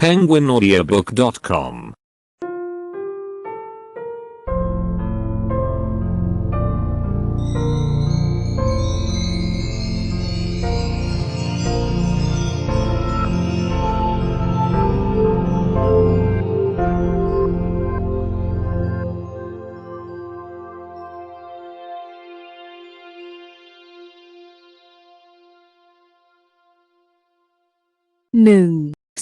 penguinaudiobook.com หนึ่ง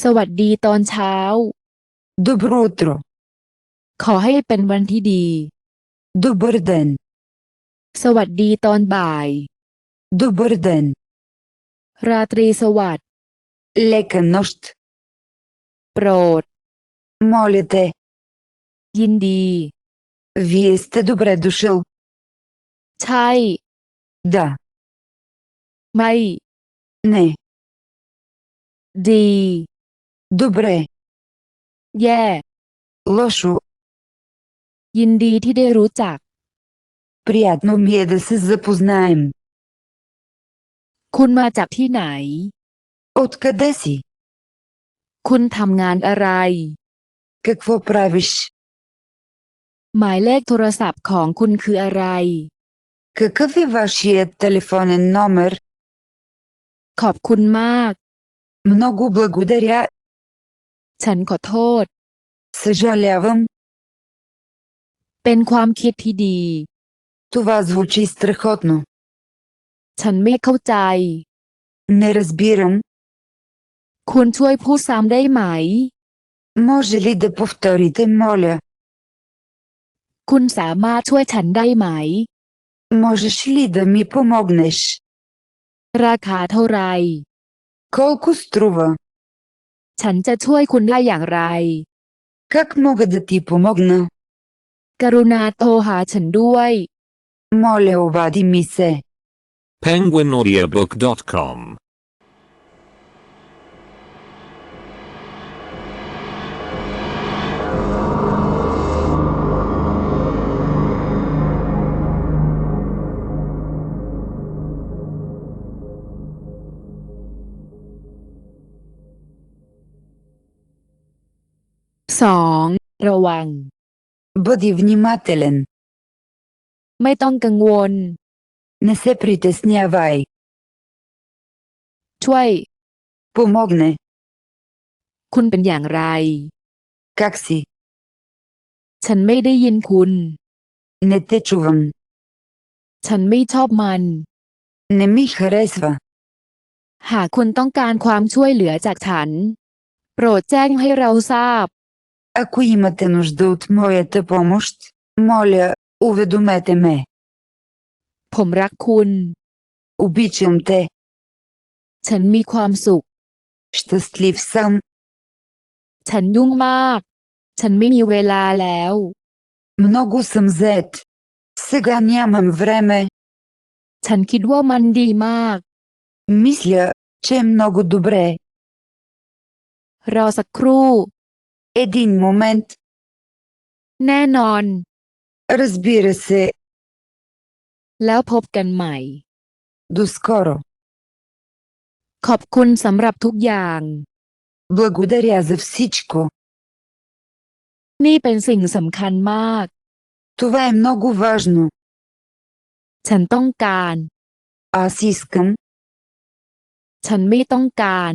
สวัสดีตอนเช้า Добро утро. ขอให้เป็นวันที่ดี Добър ден. สวัสดีตอนบ่าย Добър ден. ราตรีสวัสดิ์ Лека нощ. โปรด Моля те, ยินดี вие сте добре дошъл. ใช่ Да, ไม่ не, ดี Добре. แย่ Лошо. ยินดีที่ได้รู้จัก Приятно ми е да се запознаем. คุณมาจากที่ไหน Откъде си? คุณทำงานอะไร Какво правиш? หมายเลขโทรศัพท์ของคุณคืออะไร Какъв е вашият телефонен номер? ขอบคุณมาก Много благодаря ฉันขอโทษ Съжалявам. เป็นความคิดที่ดี Това звучи страхотно. ฉันไม่เข้าใจ Не разбирам. คุณช่วยพูดซ้ำได้ไหม Може ли да повторите, моля? คุณสามารถช่วยฉันได้ไหม Можеш ли да ми помогнеш? ราคาเท่าไหร Колко струва? ฉันจะช่วยคุณได้อย่างไร Как мога да ти помогна? กรุณาโทรหาฉันด้วย Моля, обади ми се. penguinaudiobook.com สอง ระวัง Бъди внимателен. ไม่ต้องกังวล Не се притеснявай. ช่วย Помогне. คุณเป็นอย่างไร Как си? ฉันไม่ได้ยินคุณ Не те чувам. ฉันไม่ชอบมัน Не ми харесва. หากคุณต้องการความช่วยเหลือจากฉัน โปรดแจ้งให้เราทราบ Ако имате нужда от моята помощ, моля, уведомете ме. ผมรักคุณ Обичам те. ฉันมีความสุข Щастлив съм. ฉันยุ่งมาก ฉันไม่มีเวลาแล้ว Много съм зает. Сега нямам време. ฉันคิดว่ามันดีมาก Мисля, че е много добре. รอสักครู่ Един момент. แน่นอน Разбира се, แล้วพบกันใหม่ до скоро. ขอบคุณสำหรับทุกอย่าง Благодаря за всичко. นี่เป็นสิ่งสำคัญมาก Това е много важно. ฉันต้องการ Аз искам, ฉันไม่ต้องการ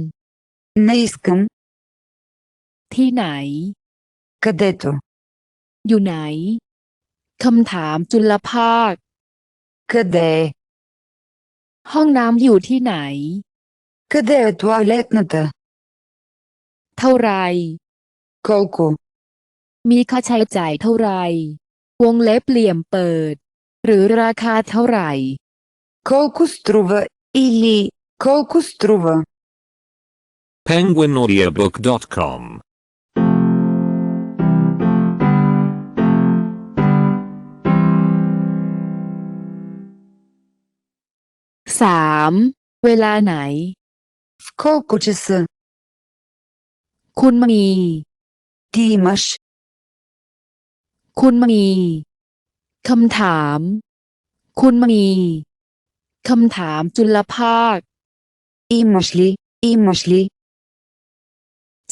не искам, ที่ไหน където. อยู่ไหน คำถามจุลภาค Къде е? ห้องน้ำอยู่ที่ไหน Къде е туалетната? เท่าไหร Колко? มีค่าใช้จ่ายเท่าไหรวงเล็บเหลี่ยมเปิด หรือราคาเท่าไหร่ Колко струва или колко струва? penguinaudiobook.com สาม เวลาไหน В колко часа? คุณมี Ти имаш คุณมี คำถาม คุณมี คำถามจุลภาค Имаш ли? Имаш ли?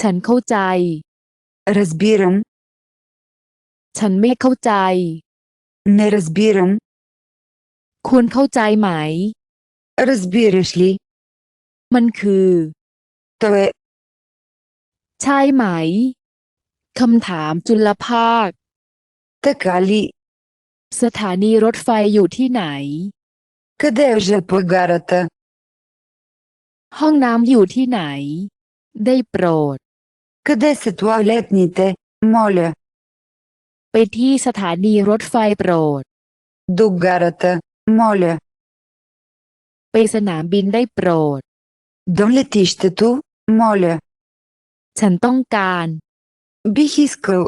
ฉันเข้าใจ Разбирам, ฉันไม่เข้าใจ не разбирам, คุณเข้าใจไหม разбираш ли? มันคือ То е, ใช่ไหม คำถามจุลภาค така ли? สถานีรถไฟอยู่ที่ไหน Къде е ЖП гарата? ห้องน้ำอยู่ที่ไหน ได้โปรด Къде са туалетните? Моля, ไปที่สถานีรถไฟโปรด до гарата, моля. ไปสนามบินได้โปรด До летището, моля. ฉันต้องการ Бих искал,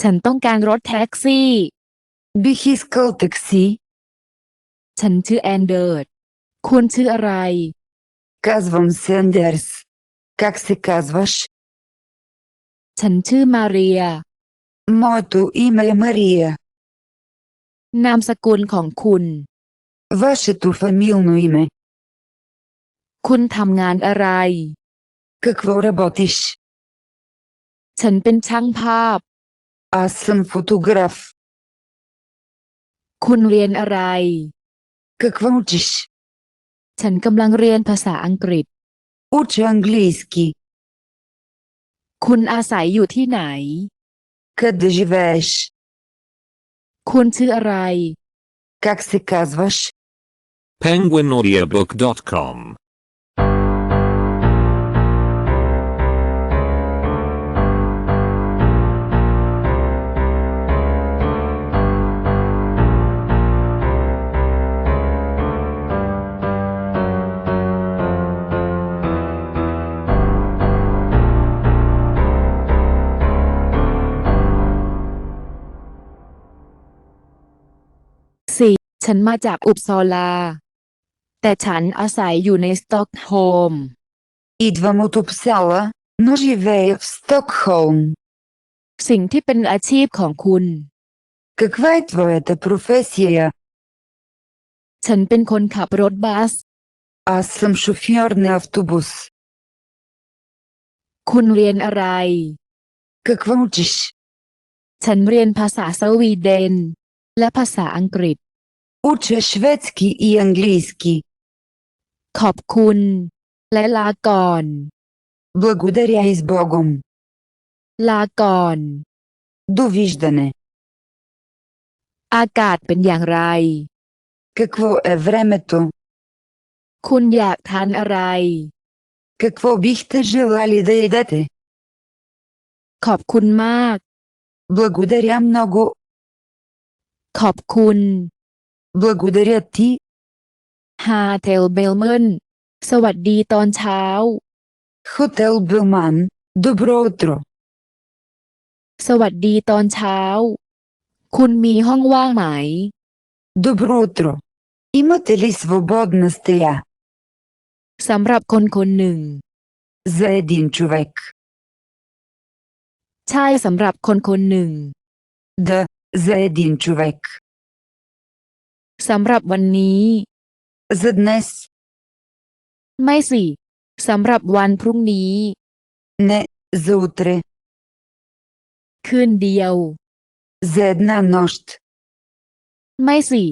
ฉันต้องการรถแท็กซี่ бих искал такси. ฉันชื่อแอนเดอร์ดคุณชื่ออะไร Казвам се Андерс. Как се казваш? ฉันชื่อมาเรีย Моето име е Мария. นามสกุลของคุณ Вашето фамилно име. คุณทำงานอะไร Какво работиш? ฉันเป็นช่างภาพ Аз съм фотограф. คุณเรียนอะไร Какво учиш? ฉันกำลังเรียนภาษาอังกฤษ Уча английски. คุณอาศัยอยู่ที่ไหน Къде живееш? คุณชื่ออะไร Как се казваш? penguinaudiobook.com ฉันมาจากอุปซอลา แต่ฉันอาศัยอยู่ในสต็อกโฮล์ม Идвам от Упсала, но живея в Стокхолм. สิ่งที่เป็นอาชีพของคุณ Каква е твоята професия? ฉันเป็นคนขับรถบัส Аз съм шофьор на автобус. คุณเรียนอะไร Какво учиш? ฉันเรียนภาษาสวีเดน และภาษาอังกฤษ Уча шведски и английски. ขอบคุณ และลาก่อน Благодаря и с Богом. ลาก่อน Довиждане. อากาศเป็นอย่างไร Какво е времето? คุณอยากทานอะไร Какво бихте желали да едете? ขอบคุณมาก Благодаря много. ขอบคุณ Благодаря ти. ฮาเทลเบลเมนสวัสดีตอนเช้า Хотел Билман. Добро утро. สวัสดีตอนเช้า คุณมีห้องว่างไหม Добро утро. Имате ли свободна стая? สำหรับคนคนหนึ่ง За един човек. ใช่สำหรับคนคนหนึ่ง Да, за един човек. สำหรับวันนี้ За днес. ไม่สิสำหรับวันพรุ่งนี้ Не, за утре. คืนเดียว За една нощ. ไม่สิ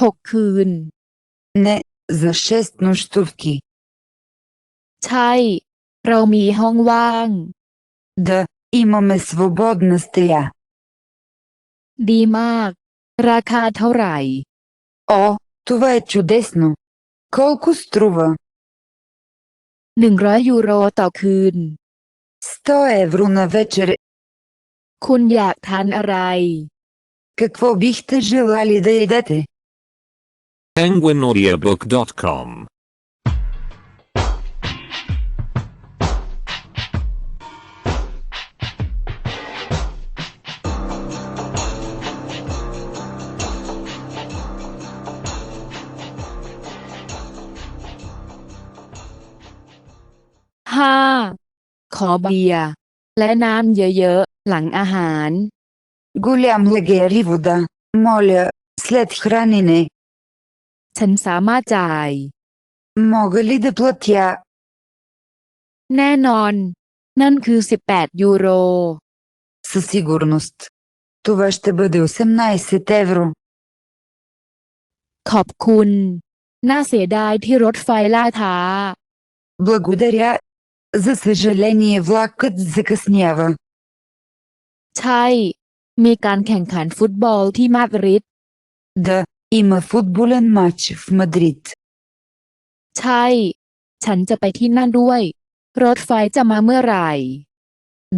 หกคืน Не, за шест нощувки. ใช่ เรามีห้องว่าง Да, имаме свободна стая. ดีมาก ราคาเท่าไหร่ О, това е чудесно. Колко струва? หนึ่งร้อยยูโรต่อคืน 100 евро на вечер. คุณอยากทานอะไร Какво бихте желали да едете? penguinaudiobook.com ” ห้าขอเบียร์และน้ำเยอะๆ หลังอาหาร Голям лагер и вода. Моля, след хранене. ฉันสามารถจ่าย Мога ли да платя? แน่นอน นั่นคือ 18 ยูโร Със сигурност. Това ще бъде 18 евро. ขอบคุณ น่าเสียดายที่รถไฟล่าช้า Благодаря. За съжаление влакът закъснява. ใช่ มีการแข่งขันฟุตบอลที่มาดริด Да, има футболен матч в Мадрид. ใช่ ฉันจะไปที่นั่นด้วย รถไฟจะมาเมื่อไหร่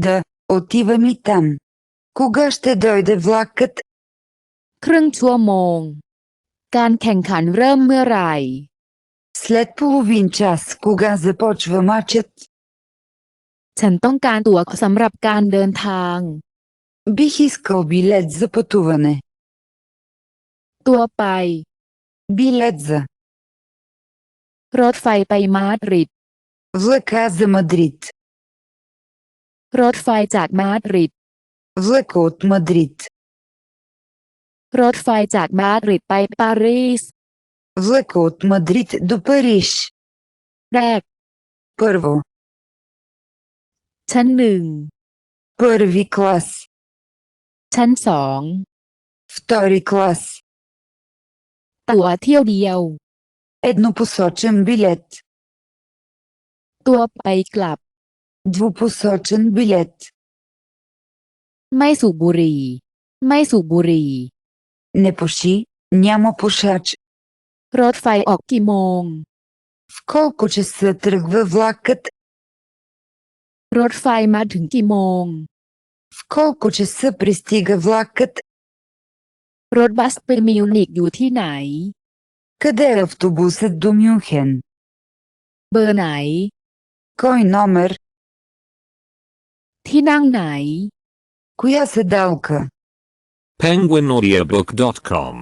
Да, отивам и там. Кога ще дойде влакът? ครึ่งชั่วโมง การแข่งขันเริ่มเมื่อไหร่ След половин час, кога започва матчът? ฉันต้องการตั๋วสำหรับการเดินทาง Бих искал билет за пътуване. ตัวไป Билет за รถไฟไปมาดริด влака за Мадрид. รถไฟจากมาดริด Влака от Мадрид. รถไฟจากมาดริดไปปารีส Влака от Мадрид до Париж. แรก Първо. ชั้นหนึ่ง Първи клас. ชั้นสอง Втори клас. ตั๋วเที่ยวเดียว Еднопосочен билет. ตัวไปกลับ Двупосочен билет. ไม่สูบบุหรี่ ไม่สูบบุหรี่ Не пуши, няма пушач. รถไฟออกกี่โมง В колко часа тръгва влакът? รถไฟมาถึงกี่โมง В колко часа пристига влакът? รถบัสไปมิวนิกอยู่ที่ไหน Къде е автобусът до Мюнхен? เบอร์ไหน Кой номер? ที่นั่งไหน Коя седалка? penguinaudiobook.com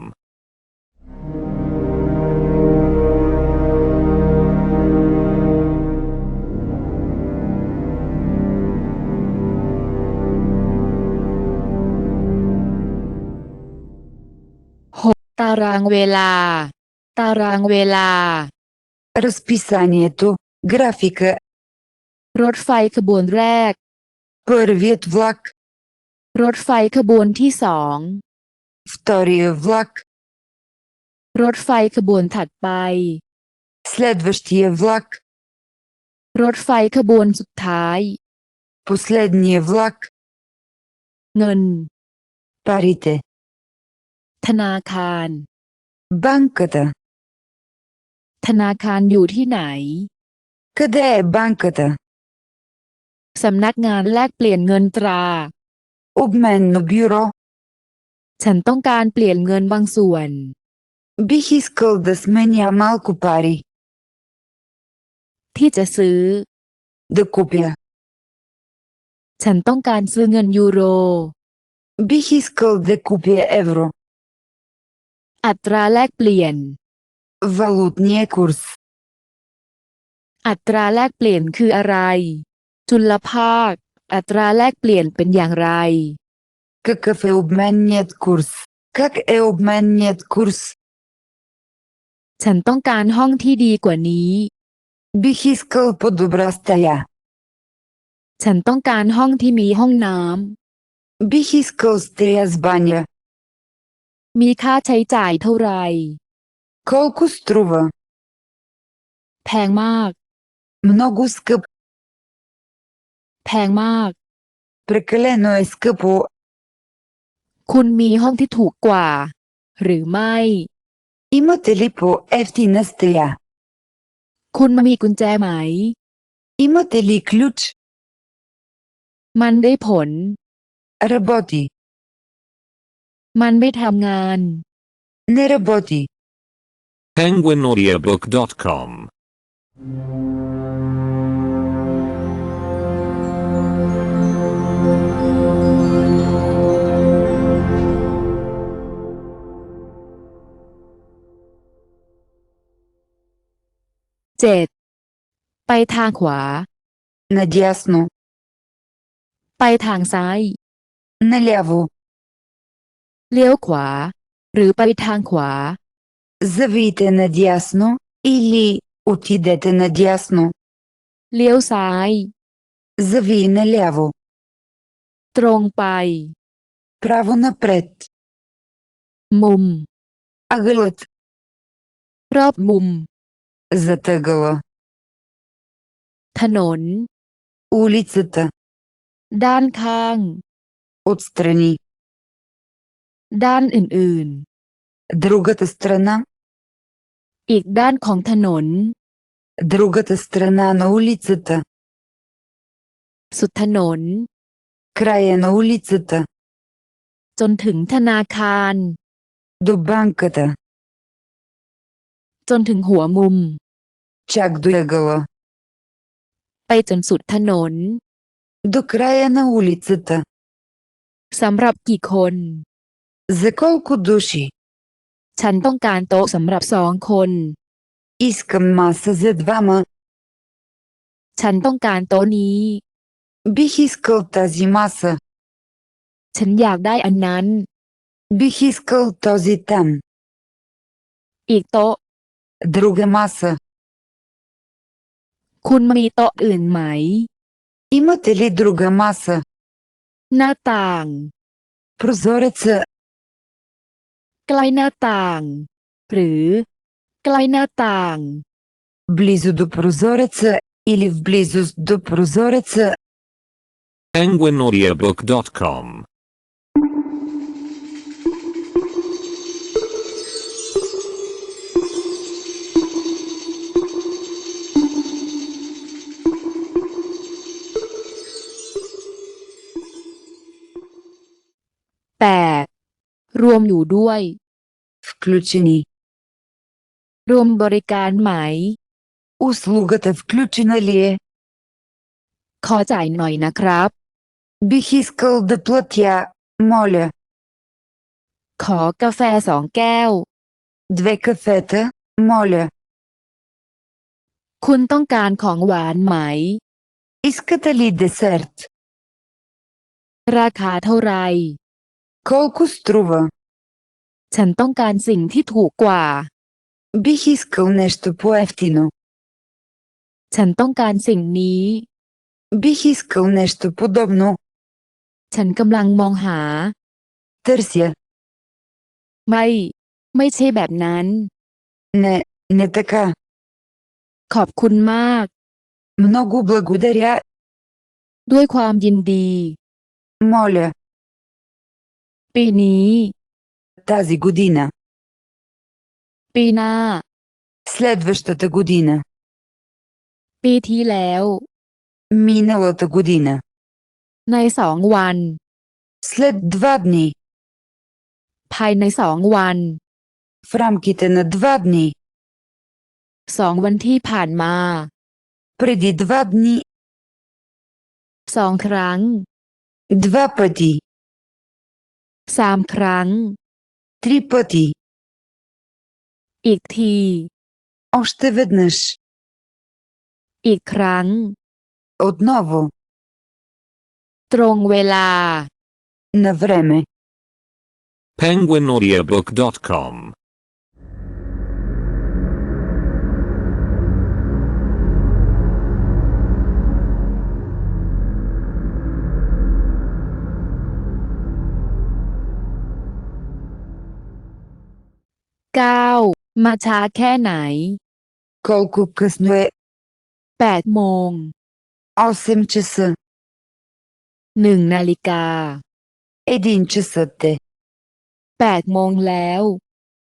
ารางเวลา ตารางเวลา Разписанието, графика, รถไฟขบวนแรก първият влак, รถไฟขบวนที่สอง втория влак, รถไฟขบวนถัดไป следващия влак, รถไฟขบวนสุดท้าย последния влак, เงิน парите, ธนาคาร банката. ธนาคารอยู่ที่ไหน Къде е банката? สำนักงานแลกเปลี่ยนเงินตรา Обменно бюро. ฉันต้องการเปลี่ยนเงินบางส่วน Бих искал да сменя малко пари, ที่จะซื้อ да купя. ฉันต้องการซื้อเงินยูโร Бих искал да купя евро. อัตราแลกเปลี่ยน Валутния курс. อัตราแลกเปลี่ยนคืออะไร จุลภาค อัตราแลกเปลี่ยนเป็นอย่างไร Какъв е обменният курс? Как е обменният курс? ฉันต้องการห้องที่ดีกว่านี้ Бих искал по-добра стая. ฉันต้องการห้องที่มีห้องน้ Бих искал стая с баня. ำ มีค่าใช้จ่ายเท่าไหร่ Колко струва? แพงมาก Много скъп. แพงมาก Прекалено е скъпо. คุณมีห้องที่ถูกกว่า หรือไม่ Имате ли по-ефтина стая? คุณมีกุญแจไหม Имате ли ключ? มันได้ผล Работи. มันไม่ทำงาน Не работи. penguinaudiobook.com J เจ็ดไปทางขวา Надясно. ไปทางซ้าย Наляво. เลี้ยวขวา หรือไปทางขวา Завийте надясно или отидете надясно. เลี้ยวซ้าย Завий наляво. ตรงไป Право напред. มุม Ъгълът. รอบมุม Зад ъгъла. ถนน Улицата. ด้านข้าง Отстрани. ด้านอื่น Другата страна. ๆ อีกด้านของถนน Другата страна на улицата. สุดถนน Края на улицата. จนถึงธนาคาร До банката. จนถึงหัวมุม Чак до ъгъла. ไปจนสุดถนน До края на улицата. สำหรับกี่คน За колко души? ฉันต้องการโต๊ะสำหรับสองคน Искам маса за двама. ฉันต้องการโต๊ะนี้ Бих искал тази маса. ฉันอยากได้อันนั้น Бих искал този там. อีกโต๊ะ Друга маса. คุณมีโต๊ะอื่นไหม Имате ли друга маса? หน้าต่าง Прозореца. ใกล้หน้าต่าง หรือ ใกล้หน้าต่าง Близо до прозореца или в близост до прозореца. penguinaudiobook.com8. รวมอยู่ด้วย Включени. รวมบริการไหม Услугата включена ли е? ขอจ่ายหน่อยนะครับ Бих искал да платя, моля. ขอกาแฟสองแก้ว Две кафета, моля. คุณต้องการของหวานไหม Искате ли десерт? ราคาเท่าไหร Колко струва? ฉันต้องการสิ่งที่ถูกกว่า Бих искал нещо по-ефтино. ฉันต้องการสิ่งนี้ Бих искал нещо подобно. ฉันกำลังมองหา Търся. ไม่ ไม่ใช่แบบนั้น Не, не така. ขอบคุณมาก Много благодаря, ด้วยความยินดี моля. ปีนี้ Тази година. ปีหน้า Следващата година. ปีที่แล้ว Миналата година. ในสองวัน След два дни. ภายในสองวัน В рамките на два дни. สองวันที่ผ่านมา Преди два дни. สองครั้ง Два пъти. สามครั้ง Три пъти. อีกที Още веднъж. อีกครั้ง Отново. ตรงเวลา На време. penguinaudiobook.com9. มาช้าแค่ไหน Колко късно е? 8โมง 8 часа. 1นาฬิกา Един часът е. 8โมงแล้ว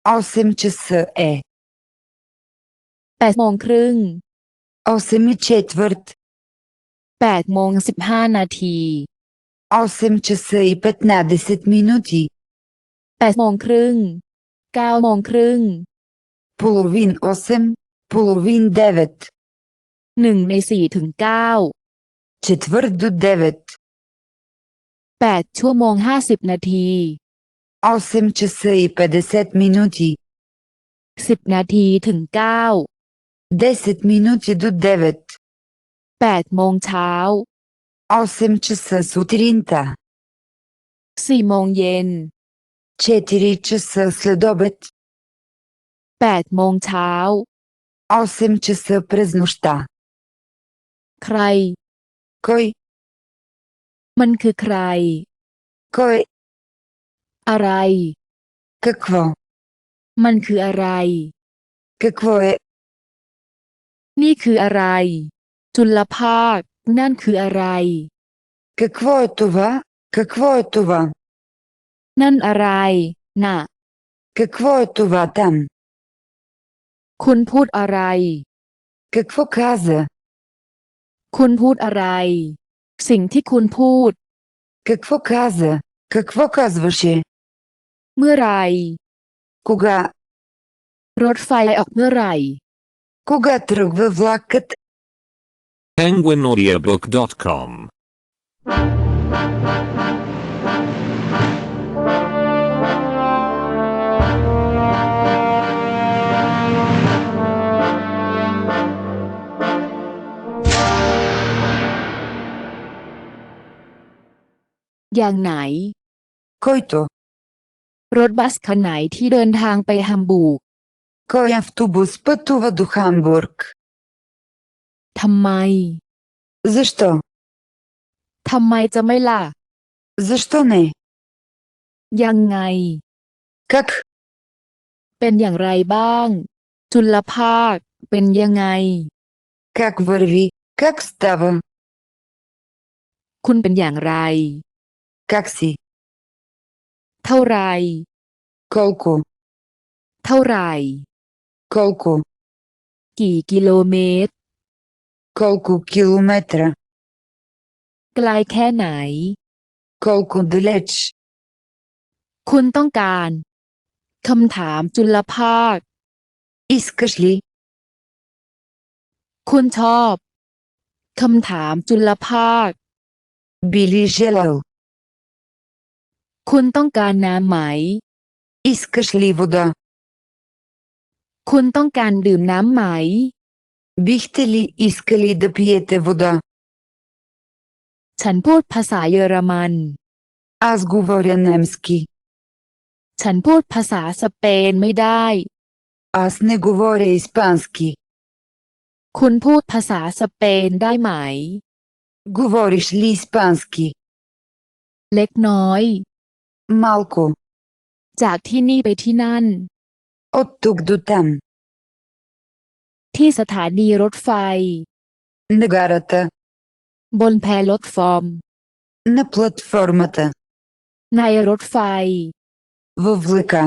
8 часа е. 8โมงครึ่ง 8 и четвърт. 8โมง15นาที 8 часа и 15 минути. 8โมงครึ่ง 9โมงครึ่ง Половин 8, половин 9. 1ใน4ถึง9 Четвърт до 9. 8ชั่วโมง50นาที 8 часа и 50 минути. 10 นาทีถึง9 10 минути до 9. 8โมงเช้า 8 часа сутринта. 4โมงเย็น 4 часа след обед. 8โมงเช้า 8 часа през нощта. ใคร Кой? มันคือใคร Кой? อะไร Какво? มันคืออะไร Какво е? นี่คืออะไร จุลภาค นั่นคืออะไร Какво е това? Какво е това? นั่นอะไร น่ะ Какво е това там? คุณพูดอะไร Какво каза? คุณพูดอะไร สิ่งที่คุณพูด Какво каза? Какво казваше? เมื่อไหร Кога? รถไฟออกเมื่อไหร่ Кога тръгва влакът? penguinaudiobook.com อย่างไหน Който? รถบัสคันไหนที่เดินทางไปฮัมบูร์ก Кой автобус пътува до Хамбург? ทำไม Защо? ทำไมจะไม่ล่ะ Защо не? ยังไง Как? เป็นอย่างไรบ้าง จุลภาค เป็นยังไง Как върви? Как става? คุณเป็นอย่างไร Как си? เท่าไหร Колко? เท่าไหร่ Колко? กี่กิโลเมตร Колко километра? ไกลแค่ไหน Колко далеч? คุณต้องการคำถามจุลภาค Искаш ли? คุณชอบคำถามจุลภาค Би ли желал? คุณต้องการน้ำไหม Искаш ли вода? คุณต้องการดื่มน้ำไหม Бихте ли искали да пиете вода? ฉันพูดภาษาเยอรมัน Аз говоря немски. ฉันพูดภาษาสเปนไม่ได้ Аз не говоря испански. คุณพูดภาษาสเปนได้ไหม Говориш ли испански? เล็กน้อย Малко. จากที่นี่ไปที่นั่น От тук до там. ที่สถานีรถไฟ На гарата. บนแพรถฟอร์ม На платформата. ในรถไฟ Във влака.